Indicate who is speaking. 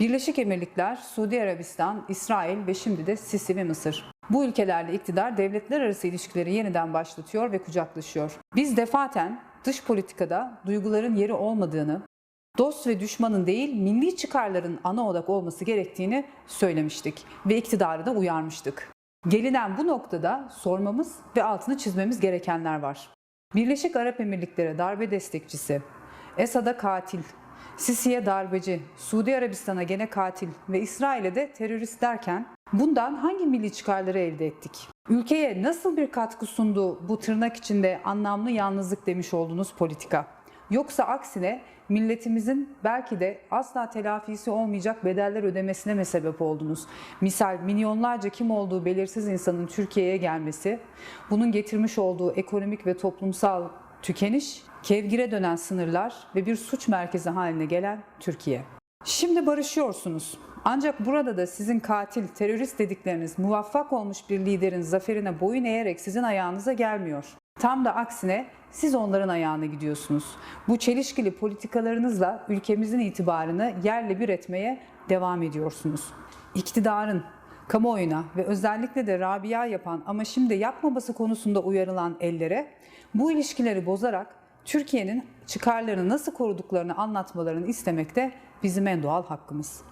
Speaker 1: Birleşik Emirlikler, Suudi Arabistan, İsrail ve şimdi de Sisi ve Mısır. Bu ülkelerle iktidar devletler arası ilişkileri yeniden başlatıyor ve kucaklaşıyor. Biz defaten dış politikada duyguların yeri olmadığını, dost ve düşmanın değil milli çıkarların ana odak olması gerektiğini söylemiştik ve iktidarı da uyarmıştık. Gelinen bu noktada sormamız ve altını çizmemiz gerekenler var. Birleşik Arap Emirlikleri darbe destekçisi, Esad'a katil, Sisi'ye darbeci, Suudi Arabistan'a gene katil ve İsrail'e de terörist derken bundan hangi milli çıkarları elde ettik? Ülkeye nasıl bir katkı sundu bu tırnak içinde anlamlı yalnızlık demiş olduğunuz politika? Yoksa aksine milletimizin belki de asla telafisi olmayacak bedeller ödemesine mi sebep oldunuz? Misal milyonlarca kim olduğu belirsiz insanın Türkiye'ye gelmesi, bunun getirmiş olduğu ekonomik ve toplumsal tükeniş, kevgire dönen sınırlar ve bir suç merkezi haline gelen Türkiye. Şimdi barışıyorsunuz. Ancak burada da sizin katil, terörist dedikleriniz muvaffak olmuş bir liderin zaferine boyun eğerek sizin ayağınıza gelmiyor. Tam da aksine siz onların ayağına gidiyorsunuz. Bu çelişkili politikalarınızla ülkemizin itibarını yerle bir etmeye devam ediyorsunuz. İktidarın kamuoyuna ve özellikle de Rabia yapan ama şimdi yapmaması konusunda uyarılan ellere bu ilişkileri bozarak Türkiye'nin çıkarlarını nasıl koruduklarını anlatmalarını istemek de bizim en doğal hakkımız.